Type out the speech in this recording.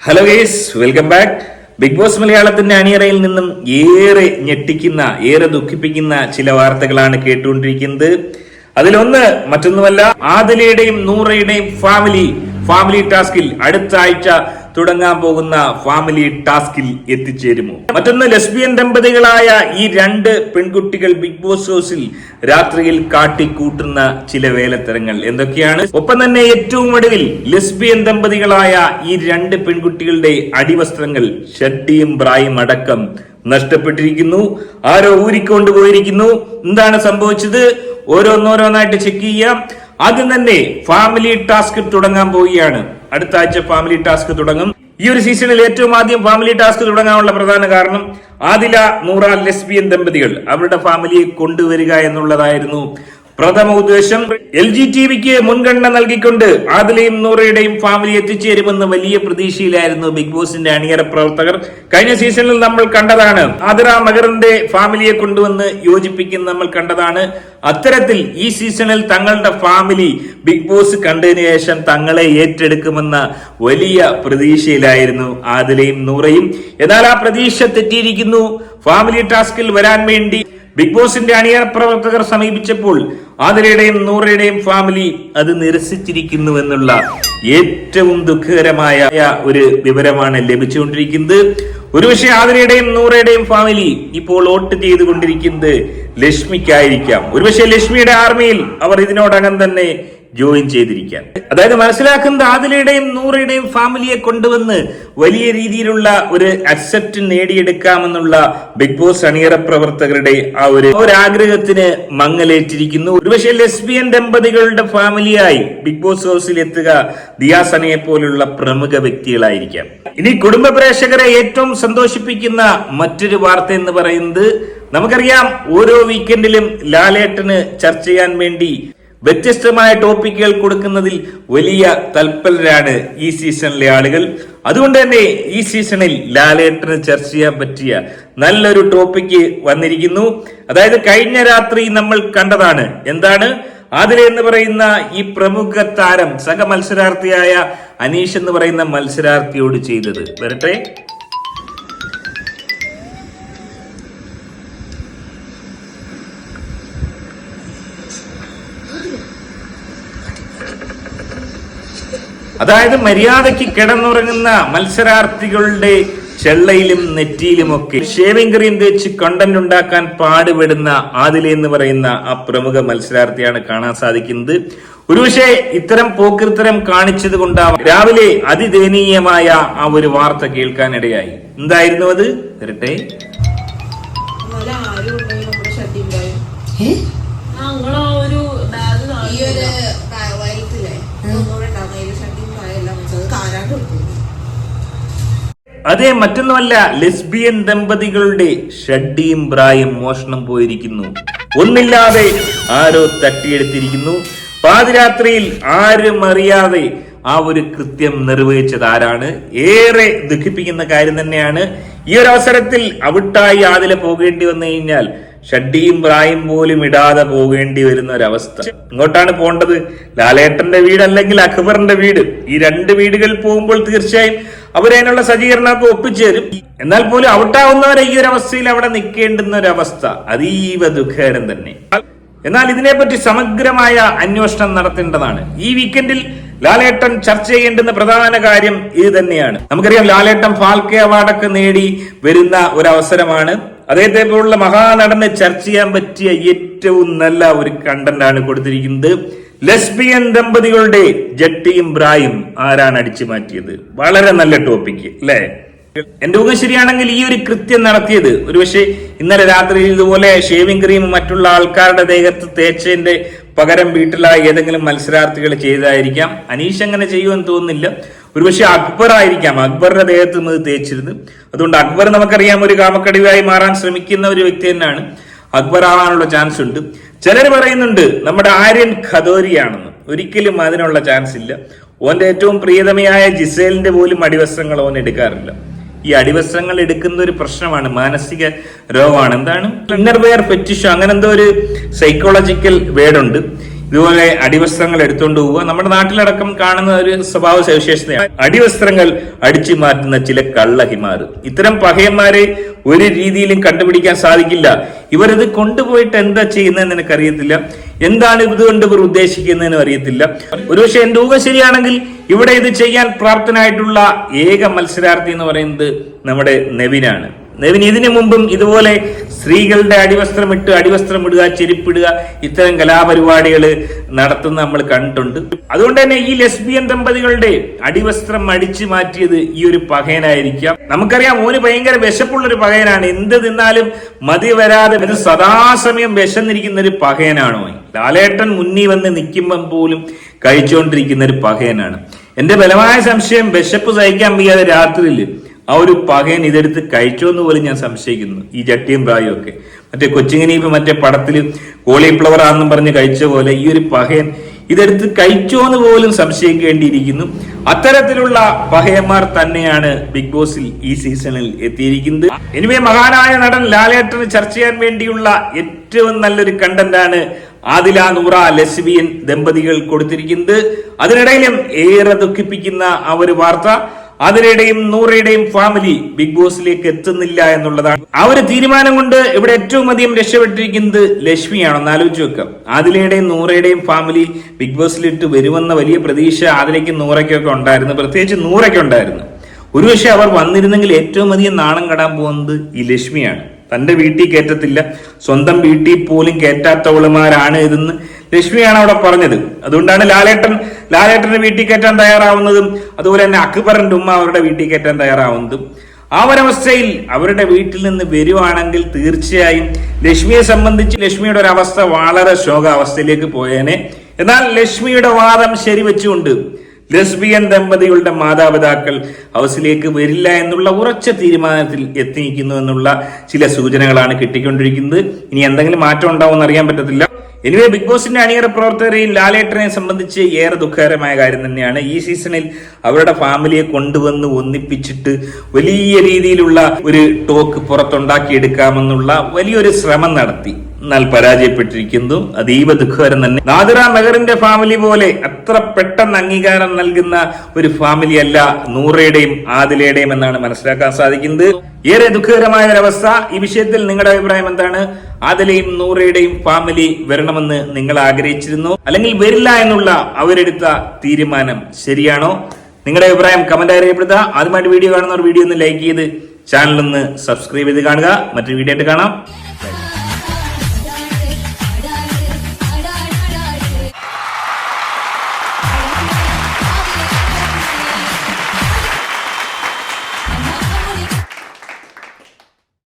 Hello guys welcome back big boss മലയാളത്തിന്റെ അണിയറയിൽ നിന്നും ഏറെ ഞെട്ടിക്കുന്ന ഏറെ ദുഃഖിപ്പിക്കുന്ന ചില വാർത്തകളാണ് കേട്ടുകൊണ്ടിരിക്കുന്നത്. അതിലൊന്ന് മറ്റൊന്നുമല്ല ആദിലയുടെയും നൂറയുടെയും ഫാമിലി ഫാമിലി ടാസ്കിൽ അടുത്ത ആഴ്ച തുടങ്ങാൻ പോകുന്ന ഫാമിലി ടാസ്കിൽ എത്തിച്ചേരുമോ? മറ്റൊന്ന് ലെസ്ബിയൻ ദമ്പതികളായ ഈ രണ്ട് പെൺകുട്ടികൾ ബിഗ് ബോസ് ഹൗസിൽ രാത്രിയിൽ കാട്ടിക്കൂട്ടുന്ന ചില വേലത്തരങ്ങൾ എന്തൊക്കെയാണ്? ഒപ്പം തന്നെ ഏറ്റവും ഒടുവിൽ ലെസ്ബിയൻ ദമ്പതികളായ ഈ രണ്ട് പെൺകുട്ടികളുടെ അടിവസ്ത്രങ്ങൾ ഷഡ്ഡിയും ബ്രായും അടക്കം നഷ്ടപ്പെട്ടിരിക്കുന്നു. ആരോ ഊരിക്കൊണ്ടുപോയിരിക്കുന്നു. എന്താണ് സംഭവിച്ചത്? ഓരോന്നോരോന്നായിട്ട് ചെക്ക് ചെയ്യാം. ആദ്യം തന്നെ ഫാമിലി ടാസ്ക് തുടങ്ങാൻ പോവുകയാണ്. അടുത്ത ആഴ്ച ഫാമിലി ടാസ്ക് തുടങ്ങും. ഈ ഒരു സീസണിൽ ഏറ്റവും ആദ്യം ഫാമിലി ടാസ്ക് തുടങ്ങാനുള്ള പ്രധാന കാരണം ആദില നൂറ ലെസ്ബിയൻ ദമ്പതികൾ അവരുടെ ഫാമിലിയെ കൊണ്ടുവരിക എന്നുള്ളതായിരുന്നു. പ്രഥമ ഉദ്ദേശം എൽ ജി ടി വിക്ക് മുൻഗണന നൽകിക്കൊണ്ട് ആദിലയും നൂറയുടെയും ഫാമിലി എത്തിച്ചേരുമെന്ന് വലിയ പ്രതീക്ഷയിലായിരുന്നു ബിഗ് ബോസിന്റെ അണിയറ പ്രവർത്തകർ. കഴിഞ്ഞ സീസണിൽ നമ്മൾ കണ്ടതാണ് ആതിര മകറിന്റെ ഫാമിലിയെ കൊണ്ടുവന്ന് യോജിപ്പിക്കുന്ന നമ്മൾ കണ്ടതാണ്. അത്തരത്തിൽ ഈ സീസണിൽ തങ്ങളുടെ ഫാമിലി ബിഗ് ബോസ് കണ്ടതിന് ശേഷം തങ്ങളെ ഏറ്റെടുക്കുമെന്ന വലിയ പ്രതീക്ഷയിലായിരുന്നു ആദിലയും നൂറയും. എന്നാൽ ആ പ്രതീക്ഷ തെറ്റിയിരിക്കുന്നു. ഫാമിലി ടാസ്കിൽ വരാൻ വേണ്ടി ബിഗ് ബോസിന്റെ അണിയറ പ്രവർത്തകർ സമീപിച്ചപ്പോൾ ആതിരയുടെയും നൂറയുടെയും ഫാമിലി അത് നിരസിച്ചിരിക്കുന്നു എന്നുള്ള ഏറ്റവും ദുഃഖകരമായ ഒരു വിവരമാണ് ലഭിച്ചുകൊണ്ടിരിക്കുന്നത്. ഒരുപക്ഷെ ആതിരയുടെയും നൂറയുടെയും ഫാമിലി ഇപ്പോൾ വോട്ട് ചെയ്തുകൊണ്ടിരിക്കുന്നത് ലക്ഷ്മിക്കായിരിക്കാം. ഒരുപക്ഷെ ലക്ഷ്മിയുടെ ആർമിയിൽ അവർ ഇതിനോടകം തന്നെ ജോയിൻ ചെയ്തിരിക്കാൻ. അതായത് മനസ്സിലാക്കുന്നത് ആദിലയുടെയും നൂറയുടെയും ഫാമിലിയെ കൊണ്ടുവന്ന് വലിയ രീതിയിലുള്ള ഒരു അക്സെപ്റ്റ് നേടിയെടുക്കാമെന്നുള്ള ബിഗ് ബോസ് അണിയറ പ്രവർത്തകരുടെ ആ ഒരു ഒരാഗ്രഹത്തിന് മങ്ങലേറ്റിരിക്കുന്നു. ഒരുപക്ഷെ ലെസ്ബിയൻ ദമ്പതികളുടെ ഫാമിലിയായി ബിഗ് ബോസ് ഹൗസിൽ എത്തുക ദിയാസനയെ പോലുള്ള പ്രമുഖ വ്യക്തികളായിരിക്കാം. ഇനി കുടുംബ പ്രേക്ഷകരെ ഏറ്റവും സന്തോഷിപ്പിക്കുന്ന മറ്റൊരു വാർത്ത എന്ന് പറയുന്നത് നമുക്കറിയാം ഓരോ വീക്കെൻഡിലും ലാലേട്ടന് ചർച്ച ചെയ്യാൻ വേണ്ടി വ്യത്യസ്തമായ ടോപ്പിക്കുകൾ കൊടുക്കുന്നതിൽ വലിയ തൽപരരാണ് ഈ സീസണിലെ ആളുകൾ. അതുകൊണ്ട് തന്നെ ഈ സീസണിൽ ലാലേട്ടന് ചർച്ച ചെയ്യാൻ പറ്റിയ നല്ലൊരു ടോപ്പിക്ക് വന്നിരിക്കുന്നു. അതായത് കഴിഞ്ഞ രാത്രി നമ്മൾ കണ്ടതാണ്. എന്താണ്? ആതിര എന്ന് പറയുന്ന ഈ പ്രമുഖ താരം സഹ മത്സരാർത്ഥിയായ അനീഷ് എന്ന് പറയുന്ന മത്സരാർത്ഥിയോട് ചെയ്തത്. വരട്ടെ. അതായത് മര്യാദയ്ക്ക് കിടന്നുറങ്ങുന്ന മത്സരാർത്ഥികളുടെ ചെള്ളയിലും നെറ്റിയിലുമൊക്കെ ഷേവിംഗ് ക്രീം തേച്ച് കണ്ടന്റ് ഉണ്ടാക്കാൻ പാടുപെടുന്ന ആദില എന്ന് പറയുന്ന ആ പ്രമുഖ മത്സരാർത്ഥിയാണ് കാണാൻ സാധിക്കുന്നത്. ഒരുപക്ഷെ ഇത്തരം പോക്കിർത്തരം കാണിച്ചത് കൊണ്ടാവാം രാവിലെ അതിദയനീയമായ ആ ഒരു വാർത്ത കേൾക്കാനിടയായി. എന്തായിരുന്നു അത്? വരട്ടെ. ഒരു ബാഗ് അതെ മറ്റൊന്നുമല്ല ലെസ്ബിയൻ ദമ്പതികളുടെ ഷഡ്ഡിയും പ്രായം മോഷണം പോയിരിക്കുന്നു. ഒന്നില്ലാതെ ആരോ തട്ടിയെടുത്തിരിക്കുന്നു. പാതിരാത്രിയിൽ ആരും അറിയാതെ ആ ഒരു കൃത്യം നിർവഹിച്ചത് ആരാണ്? ഏറെ ദുഃഖിപ്പിക്കുന്ന കാര്യം തന്നെയാണ്. ഈ ഒരു അവസരത്തിൽ അവിട്ടായി ആതിലെ പോകേണ്ടി വന്നു കഴിഞ്ഞാൽ ഷഡ്ഡിയും പ്രായും പോലും ഇടാതെ പോകേണ്ടി വരുന്ന ഒരവസ്ഥ ഇങ്ങോട്ടാണ് പോണ്ടത് ലാലേട്ടന്റെ വീട് അല്ലെങ്കിൽ അക്ബറിന്റെ വീട്? ഈ രണ്ട് വീടുകൾ പോകുമ്പോൾ തീർച്ചയായും അവരതിനുള്ള സജ്ജീകരണമൊക്കെ ഒപ്പിച്ചേരും എന്നാൽ പോലും ഔട്ടാവുന്നവരെ ഈ ഒരു അവസ്ഥയിൽ അവിടെ നിൽക്കേണ്ടുന്ന ഒരവസ്ഥ അതീവ ദുഃഖകരം തന്നെ. എന്നാൽ ഇതിനെപ്പറ്റി സമഗ്രമായ അന്വേഷണം നടത്തേണ്ടതാണ്. ഈ വീക്കെൻഡിൽ ലാലേട്ടൻ ചർച്ച ചെയ്യേണ്ടുന്ന പ്രധാന കാര്യം ഇത് തന്നെയാണ്. നമുക്കറിയാം ലാലേട്ടൻ ഫാൽക്കെ അവാർഡൊക്കെ നേടി വരുന്ന ഒരു അവസരമാണ് അദ്ദേഹത്തെ പോലുള്ള മഹാനടനെ ചർച്ച ചെയ്യാൻ പറ്റിയ ഏറ്റവും നല്ല ഒരു കണ്ടന്റ് ആണ് കൊടുത്തിരിക്കുന്നത്. ലെസ്ബിയൻ ദമ്പതികളുടെ ജട്ടിയും ബ്രായും ആരാണ് അടിച്ചു മാറ്റിയത്? വളരെ നല്ല ടോപ്പിക് അല്ലേ? എന്റെ മുഖം ശരിയാണെങ്കിൽ ഈ ഒരു കൃത്യം നടത്തിയത് ഒരുപക്ഷെ ഇന്നലെ രാത്രി ഇതുപോലെ ഷേവിംഗ് ക്രീം മറ്റുള്ള ആൾക്കാരുടെ ദേഹത്ത് തേച്ചതിന്റെ പകരം വീട്ടിലായി ഏതെങ്കിലും മത്സരാർത്ഥികൾ ചെയ്തായിരിക്കാം. അനീഷ് അങ്ങനെ ചെയ്യുമെന്ന് തോന്നുന്നില്ല. ഒരുപക്ഷെ അക്ബർ ആയിരിക്കാം. അക്ബറിന്റെ ദേഹത്ത് നിന്ന് തേച്ചിരുന്നു അതുകൊണ്ട് അക്ബർ നമുക്കറിയാം ഒരു കാമക്കടിവായി മാറാൻ ശ്രമിക്കുന്ന ഒരു വ്യക്തി തന്നെയാണ്. അക്ബർ ആവാനുള്ള ചാൻസ് ഉണ്ട്. ചിലർ പറയുന്നുണ്ട് നമ്മുടെ ആര്യൻ ഖദോരിയാണെന്ന്. ഒരിക്കലും അതിനുള്ള ചാൻസ് ഇല്ല. ഓന്റെ ഏറ്റവും പ്രിയതമയായ ജിസേലിന്റെ പോലും അടിവസ്ത്രങ്ങൾ ഓൻ എടുക്കാറില്ല. ഈ അടിവസ്ത്രങ്ങൾ എടുക്കുന്ന ഒരു പ്രശ്നമാണ് മാനസിക രോഗമാണ്. എന്താണ്? ഇന്നർവെയർ പെറ്റിഷ അങ്ങനെ എന്തോ ഒരു സൈക്കോളജിക്കൽ വേർഡുണ്ട് ഇതുപോലെ അടിവസ്ത്രങ്ങൾ എടുത്തുകൊണ്ട് പോവുക. നമ്മുടെ നാട്ടിലടക്കം കാണുന്ന ഒരു സ്വഭാവ സവിശേഷതയാണ് അടിവസ്ത്രങ്ങൾ അടിച്ചു മാറ്റുന്ന ചില കള്ളഹിമാർ. ഇത്തരം പകയന്മാരെ ഒരു രീതിയിലും കണ്ടുപിടിക്കാൻ സാധിക്കില്ല. ഇവരത് കൊണ്ടുപോയിട്ട് എന്താ ചെയ്യുന്നതെന്ന് എനിക്കറിയത്തില്ല. എന്താണ് ഇതുകൊണ്ട് ഇവർ ഉദ്ദേശിക്കുന്നതെന്ന് അറിയത്തില്ല. ഒരുപക്ഷെ എന്റെ ഊഹം ശരിയാണെങ്കിൽ ഇവിടെ ഇത് ചെയ്യാൻ പ്രാപ്തനായിട്ടുള്ള ഏക മത്സരാർത്ഥി എന്ന് പറയുന്നത് നമ്മുടെ നെവിനാണ്. നെവിൻ ഇതിനു മുമ്പും ഇതുപോലെ സ്ത്രീകളുടെ അടിവസ്ത്രം ഇട്ട് അടിവസ്ത്രം ഇടുക ചെരുപ്പിടുക ഇത്തരം കലാപരിപാടികൾ നടത്തുന്ന നമ്മൾ കണ്ടിട്ടുണ്ട്. അതുകൊണ്ട് തന്നെ ഈ ലെസ്ബിയൻ ദമ്പതികളുടെ അടിവസ്ത്രം അടിച്ചു മാറ്റിയത് ഈ ഒരു പകയനായിരിക്കാം. നമുക്കറിയാം ഓന് ഭയങ്കര വിശപ്പുള്ള ഒരു പകയനാണ്. എന്ത് തിന്നാലും മതി വരാതെ ഇത് സദാസമയം വിശന്നിരിക്കുന്ന ഒരു പകയനാണോ? ലാലേട്ടൻ മുന്നിൽ വന്ന് നിൽക്കുമ്പം പോലും കഴിച്ചുകൊണ്ടിരിക്കുന്ന ഒരു പകയനാണ്. എന്റെ ബലമായ സംശയം വിശപ്പ് സഹിക്കാൻ വയ്യാതെ രാത്രിയിൽ ആ ഒരു പകയൻ ഇതെടുത്ത് കഴിച്ചോ എന്ന് പോലും ഞാൻ സംശയിക്കുന്നു. ഈ ചട്ടിയും പ്രായവും ഒക്കെ. മറ്റേ കൊച്ചിങ്ങനീപ്പ് മറ്റേ പടത്തിൽ കോളിഫ്ലവർ ആണെന്നും പറഞ്ഞ് കഴിച്ച പോലെ ഈ ഒരു പകയൻ ഇതെടുത്ത് കഴിച്ചോ എന്ന് പോലും സംശയിക്കേണ്ടിയിരിക്കുന്നു. അത്തരത്തിലുള്ള പഹയന്മാർ തന്നെയാണ് ബിഗ് ബോസിൽ ഈ സീസണിൽ എത്തിയിരിക്കുന്നത്. എനിവേ മഹാനായ നടൻ ലാലേട്ടന് ചർച്ച ചെയ്യാൻ വേണ്ടിയുള്ള ഏറ്റവും നല്ലൊരു കണ്ടന്റ് ആണ് ആദില നൂറ ലെസ്ബിയൻ ദമ്പതികൾ കൊടുത്തിരിക്കുന്നത്. അതിനിടയിലും ഏറെ ദുഃഖിപ്പിക്കുന്ന ആ ഒരു വാർത്ത അതിനിടെയും നൂറയുടെയും ഫാമിലി ബിഗ് ബോസിലേക്ക് എത്തുന്നില്ല എന്നുള്ളതാണ്. ആ ഒരു തീരുമാനം കൊണ്ട് ഇവിടെ ഏറ്റവും അധികം രക്ഷപ്പെട്ടിരിക്കുന്നത് ലക്ഷ്മിയാണെന്ന് ആലോചിച്ച് വെക്കാം. ആദിലയുടെയും നൂറയുടെയും ഫാമിലി ബിഗ് ബോസിലിട്ട് വരുമെന്ന വലിയ പ്രതീക്ഷ ആദിലയ്ക്കും നൂറയ്ക്കൊക്കെ ഉണ്ടായിരുന്നു. പ്രത്യേകിച്ച് നൂറയ്ക്ക് ഉണ്ടായിരുന്നു. ഒരു ഒരുപക്ഷെ അവർ വന്നിരുന്നെങ്കിൽ ഏറ്റവും അധികം നാണം കടാൻ പോകുന്നത് ഈ ലക്ഷ്മിയാണ്. തന്റെ വീട്ടിൽ കയറ്റത്തില്ല. സ്വന്തം വീട്ടിൽ പോലും കയറ്റാത്തവളുമാരാണ് ഇതെന്ന് ലക്ഷ്മിയാണ് അവിടെ പറഞ്ഞത്. അതുകൊണ്ടാണ് ലാലേട്ടൻ ലാലേട്ടന്റെ വീട്ടിൽ കയറ്റാൻ തയ്യാറാവുന്നതും അതുപോലെ തന്നെ അക്ബറിന്റെ ഉമ്മ അവരുടെ വീട്ടിൽ കയറ്റാൻ തയ്യാറാവുന്നതും. ആ ഒരവസ്ഥയിൽ അവരുടെ വീട്ടിൽ നിന്ന് വരുവാണെങ്കിൽ തീർച്ചയായും ലക്ഷ്മിയെ സംബന്ധിച്ച് ലക്ഷ്മിയുടെ ഒരു അവസ്ഥ വളരെ ശോകാവസ്ഥയിലേക്ക് പോയേനെ. എന്നാൽ ലക്ഷ്മിയുടെ വാദം ശരിവെച്ചുകൊണ്ട് ലെസ്ബിയൻ ദമ്പതികളുടെ മാതാപിതാക്കൾ ഹൗസിലേക്ക് വരില്ല എന്നുള്ള ഉറച്ച തീരുമാനത്തിൽ എത്തിയിരിക്കുന്നു എന്നുള്ള ചില സൂചനകളാണ് കിട്ടിക്കൊണ്ടിരിക്കുന്നത്. ഇനി എന്തെങ്കിലും മാറ്റം ഉണ്ടാവുമെന്ന് അറിയാൻ പറ്റത്തില്ല. എനിവേ ബിഗ് ബോസിന്റെ അണിയറ പ്രവർത്തകരെയും ലാലേട്ടനെ സംബന്ധിച്ച് ഏറെ ദുഃഖകരമായ കാര്യം തന്നെയാണ്. ഈ സീസണിൽ അവരുടെ ഫാമിലിയെ കൊണ്ടുവന്ന് ഒന്നിപ്പിച്ചിട്ട് വലിയ രീതിയിലുള്ള ഒരു ടോക്ക് പുറത്തുണ്ടാക്കിയെടുക്കാമെന്നുള്ള വലിയൊരു ശ്രമം നടത്തി. എന്നാൽ പരാജയപ്പെട്ടിരിക്കുന്നു. അതീവ ദുഃഖകരം തന്നെ. നാദിറ മെഹറിന്റെ ഫാമിലി പോലെ അത്ര പെട്ടെന്ന് അംഗീകാരം നൽകുന്ന ഒരു ഫാമിലി അല്ല നൂറയുടെയും ആദിലയുടെയും എന്നാണ് മനസ്സിലാക്കാൻ സാധിക്കുന്നത്. ഏറെ ദുഃഖകരമായ ഒരവസ്ഥ ഈ വിഷയത്തിൽ നിങ്ങളുടെ അഭിപ്രായം എന്താണ്? ആദിലയും നൂറയുടെയും ഫാമിലി വരണമെന്ന് നിങ്ങൾ ആഗ്രഹിച്ചിരുന്നു. അല്ലെങ്കിൽ വരില്ല എന്നുള്ള അവരെടുത്ത തീരുമാനം ശരിയാണോ? നിങ്ങളുടെ അഭിപ്രായം കമന്റ് അറിയപ്പെടുക ആദ്യമായിട്ട് വീഡിയോ കാണുന്നവർ വീഡിയോ ഒന്ന് ലൈക്ക് ചെയ്ത് ചാനൽ ഒന്ന് സബ്സ്ക്രൈബ് ചെയ്ത് കാണുക. മറ്റൊരു വീഡിയോ ആയിട്ട് കാണാം.